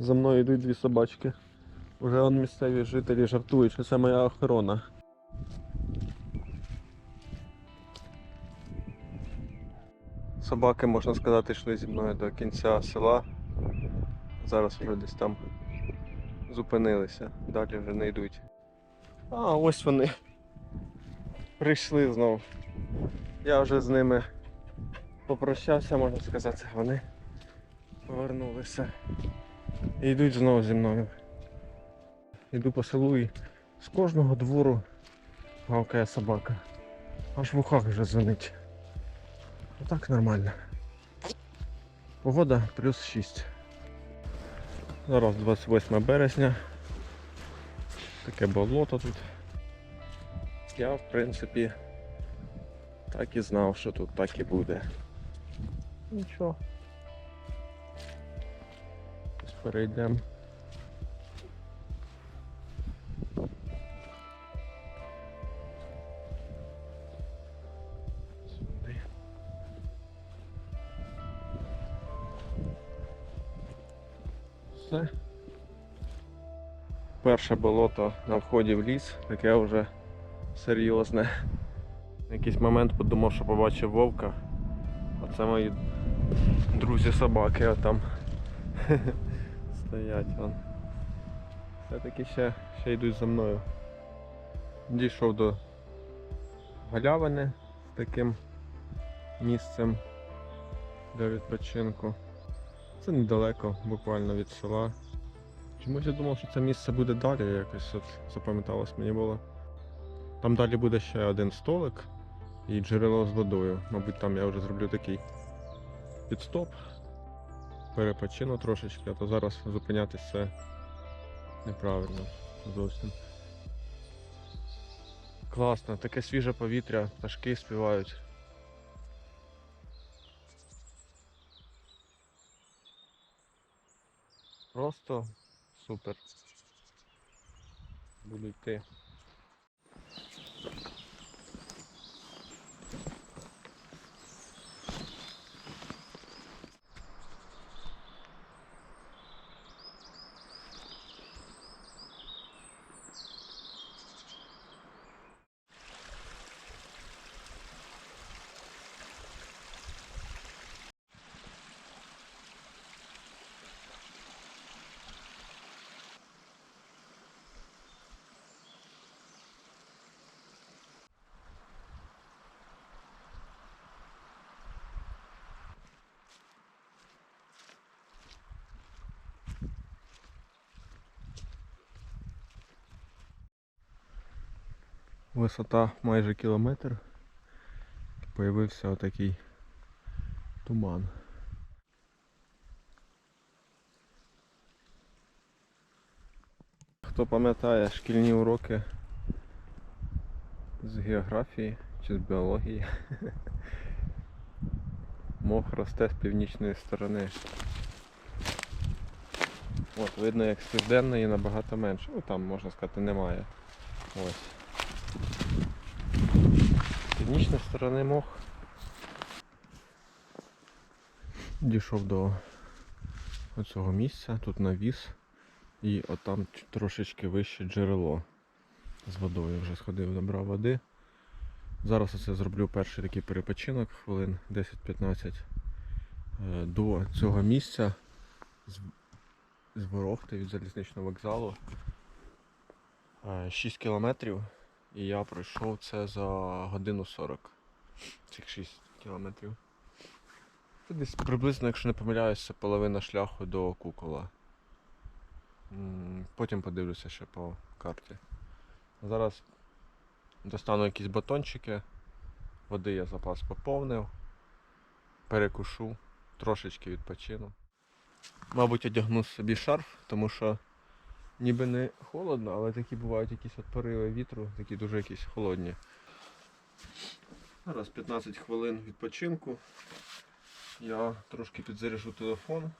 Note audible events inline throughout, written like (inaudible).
За мною йдуть дві собачки. Уже он місцеві жителі жартують, що це моя охорона. Собаки, можна сказати, йшли зі мною до кінця села. Зараз вже десь там зупинилися, далі вже не йдуть. А, ось вони. Прийшли знову. Я вже з ними попрощався, можна сказати, вони повернулися. І йдуть знову зі мною. Йду по селу і з кожного двору гавкає собака. Аж в ухах вже дзвонить. Отак нормально. Погода плюс 6. Зараз 28 березня. Таке болото тут. Я в принципі так і знав, що тут так і буде. Нічого. Перейдемо. Все. Перше болото на вході в ліс, таке вже серйозне. В якийсь момент подумав, що побачив вовка. А це мої друзі собаки отам стоять вон. Все-таки ще, ще йдуть за мною. Дійшов до галявини з таким місцем для відпочинку. Це недалеко, буквально від села. Чомусь я думав, що це місце буде далі, якось от запам'яталось мені було. Там далі буде ще один столик і джерело з водою. Мабуть, там я вже зроблю такий підстоп. Перепочину трошечки, а то зараз зупинятися неправильно зовсім. Класно, таке свіже повітря, пташки співають. Просто супер. Буду йти. Висота майже кілометр. Появився отакий туман. Хто пам'ятає шкільні уроки з географії чи з біології? (laughs) Мох росте з північної сторони. От, видно, як з південної набагато менше. Ну там можна сказати немає. Ось. З північної сторони мох. Дійшов до оцього місця, тут навіс. І отам трошечки вище джерело з водою. Вже сходив, набрав води. Зараз оце зроблю перший такий перепочинок, хвилин 10-15 е, до цього місця з, Ворохти від залізничного вокзалу. Е, 6 кілометрів. І я пройшов це за годину 40. Цих 6 кілометрів. Це десь приблизно, якщо не помиляюсь, це половина шляху до кукола. Потім подивлюся ще по карті. Зараз достану якісь батончики, води я запас поповнив, перекушу, трошечки відпочину. Мабуть, одягну собі шарф, тому що ніби не холодно, але такі бувають якісь от пориви вітру, такі дуже якісь холодні. Зараз 15 хвилин відпочинку. Я трошки підзаряжу телефон.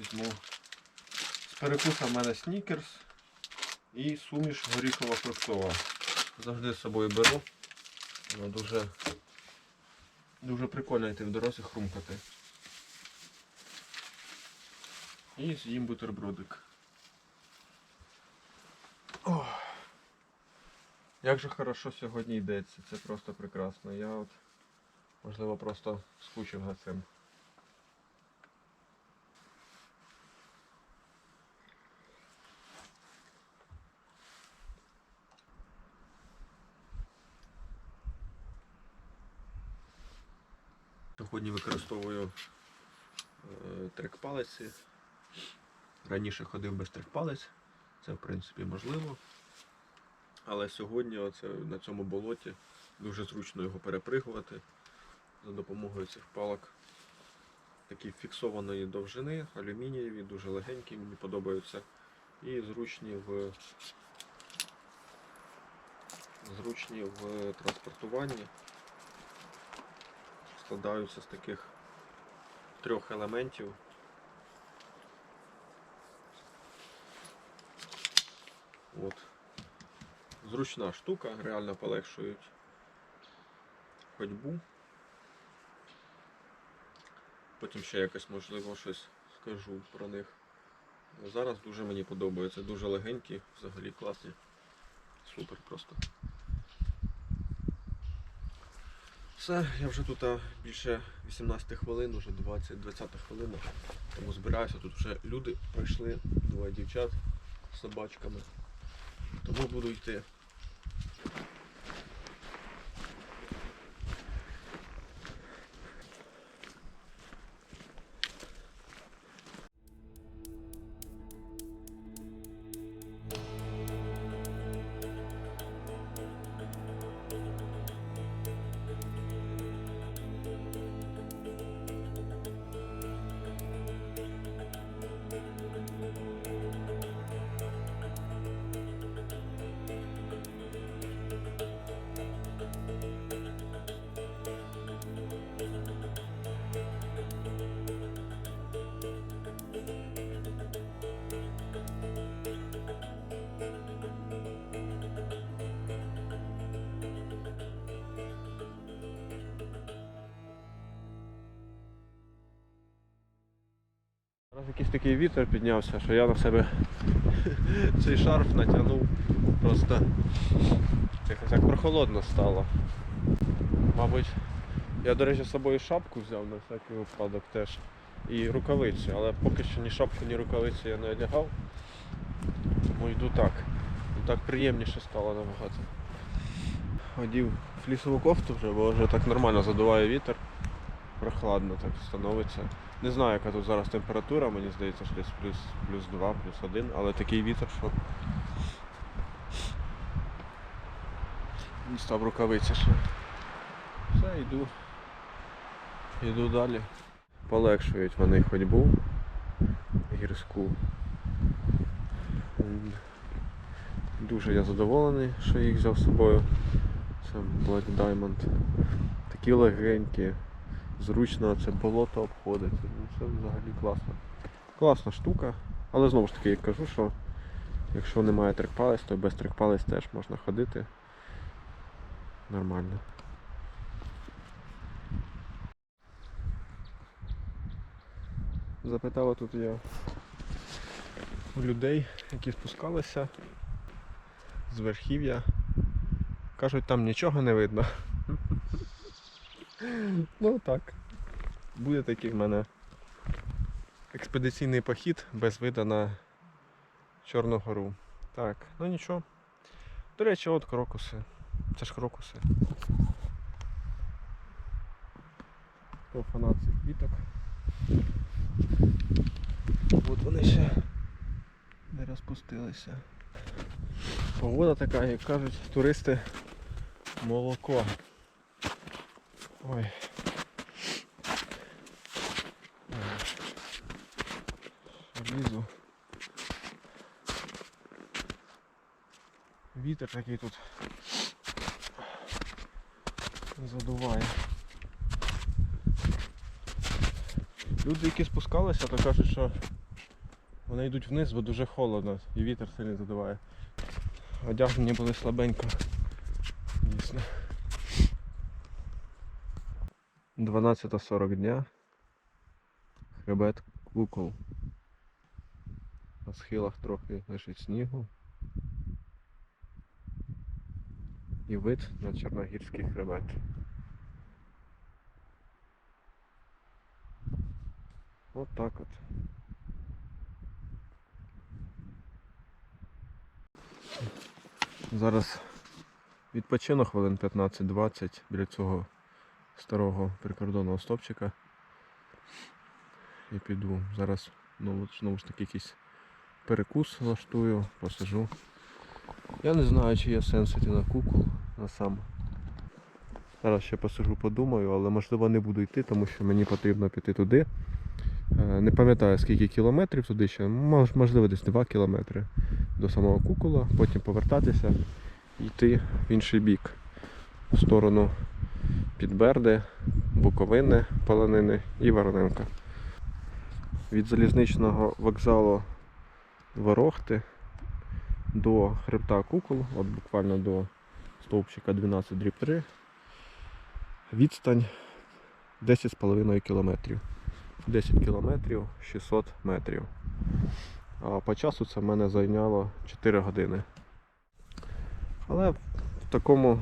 Візьму. З перекуса в мене снікерс і суміш горіхова фруктова. Завжди з собою беру. Воно дуже, дуже прикольно йти в дорозі хрумкати. І з'їм бутербродик. Ох. Як же хорошо сьогодні йдеться, це просто прекрасно. Я от, можливо, просто скучив за цим. Сьогодні використовую е, трек-палиці. Раніше ходив без трек-палець, це в принципі можливо. Але сьогодні оце, на цьому болоті дуже зручно його перепригувати за допомогою цих палок. Такі фіксованої довжини, алюмінієві, дуже легенькі, мені подобаються. І зручні в зручні в транспортуванні. Складаються з таких трьох елементів. От. Зручна штука, реально полегшують ходьбу. Потім ще якось можливо щось скажу про них. Зараз дуже мені подобається, дуже легенькі, взагалі класні. Супер просто. Все, я вже тут більше 18 хвилин, вже 20-20 хвилина. Тому збираюся, тут вже люди прийшли, двоє дівчат з собачками. Тому буду йти. Якийсь такий вітер піднявся, що я на себе (laughs) цей шарф натягнув. Просто якось так прохолодно стало. Мабуть, я, до речі, з собою шапку взяв на всякий випадок теж. І рукавиці, але поки що ні шапку, ні рукавиці я не одягав. Тому йду так. Так приємніше стало набагато. Одів флісову кофту вже, бо вже так нормально задуває вітер. Прохладно так становиться. Не знаю, яка тут зараз температура, мені здається, що десь плюс, плюс 2, плюс 1, але такий вітер, що дістав рукавиці ще. Все, йду. Йду далі. Полегшують вони ходьбу гірську. Дуже я задоволений, що їх взяв з собою. Це Black Diamond. Такі легенькі зручно це болото обходити. Ну, це взагалі класно. Класна штука. Але знову ж таки я кажу, що якщо немає трекпалець, то без трекпалець теж можна ходити. Нормально. Запитала тут я у людей, які спускалися з верхів'я. Кажуть, там нічого не видно. Ну так. Буде такий в мене експедиційний похід без виду на Чорну гору. Так, ну нічого. До речі, от крокуси. Це ж крокуси. Хто фанат цих квіток. От вони ще не розпустилися. Погода така, як кажуть туристи, молоко. Ой. Лізу. Вітер такий тут задуває. Люди, які спускалися, то кажуть, що вони йдуть вниз, бо дуже холодно і вітер сильно задуває. Одягнені були слабенько. 12.40 дня. Хребет кукол. На схилах трохи лежить снігу. І вид на Чорногірський хребет. От так от. Зараз відпочину хвилин 15-20 біля цього старого прикордонного стопчика. І піду. Зараз ну, знову ж таки якийсь перекус влаштую, посижу. Я не знаю, чи є сенс йти на кукол на сам. Зараз ще посижу, подумаю, але можливо не буду йти, тому що мені потрібно піти туди. Е, Не пам'ятаю скільки кілометрів туди ще, можливо десь 2 кілометри до самого кукола, потім повертатися і йти в інший бік, в сторону Підберди, Буковини, Полонини і Вороненка. Від залізничного вокзалу Ворохти до хребта Кукол, от буквально до стовпчика 12 дріб 3, відстань 10,5 кілометрів. 10 кілометрів 600 метрів. А по часу це в мене зайняло 4 години. Але в такому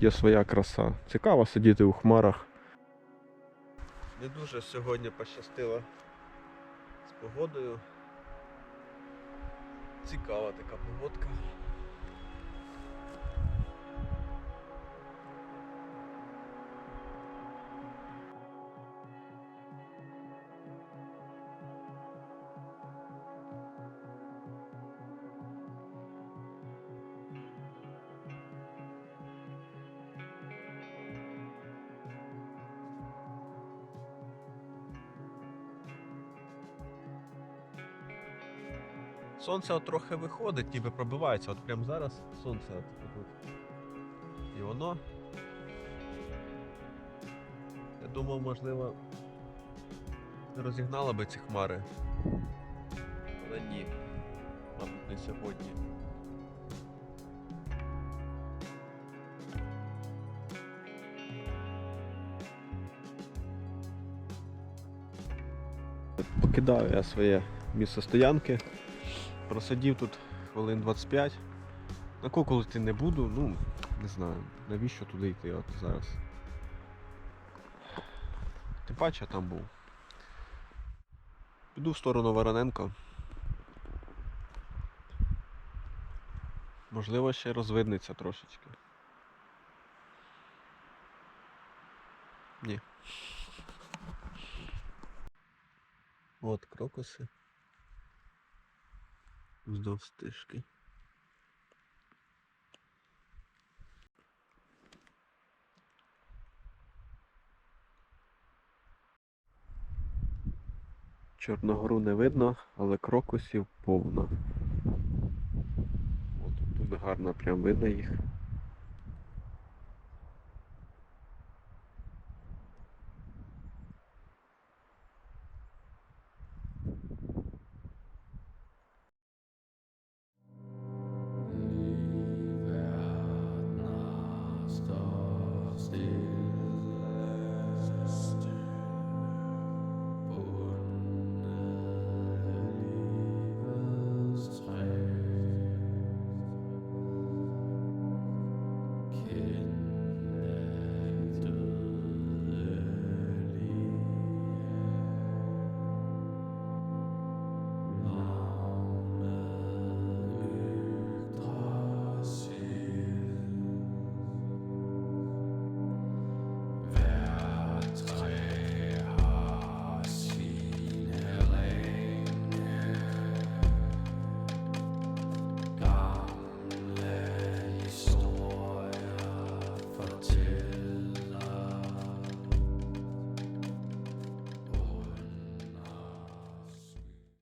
є своя краса. Цікаво сидіти у хмарах. Не дуже сьогодні пощастило з погодою. Цікава така погодка. Сонце от трохи виходить, ніби пробивається. От прямо зараз сонце от. І воно. Я думав, можливо, розігнало би ці хмари. Але ні. Мабуть, не сьогодні. Покидаю я своє місце стоянки. Просидів тут хвилин 25. На кукол йти не буду, ну, не знаю, навіщо туди йти от зараз. Тим паче там був. Піду в сторону Вороненко. Можливо, ще розвиднеться трошечки. Ні. От крокуси. Вздовж стежки. Чорногору не видно, але крокусів повно. От тут гарно прям видно їх.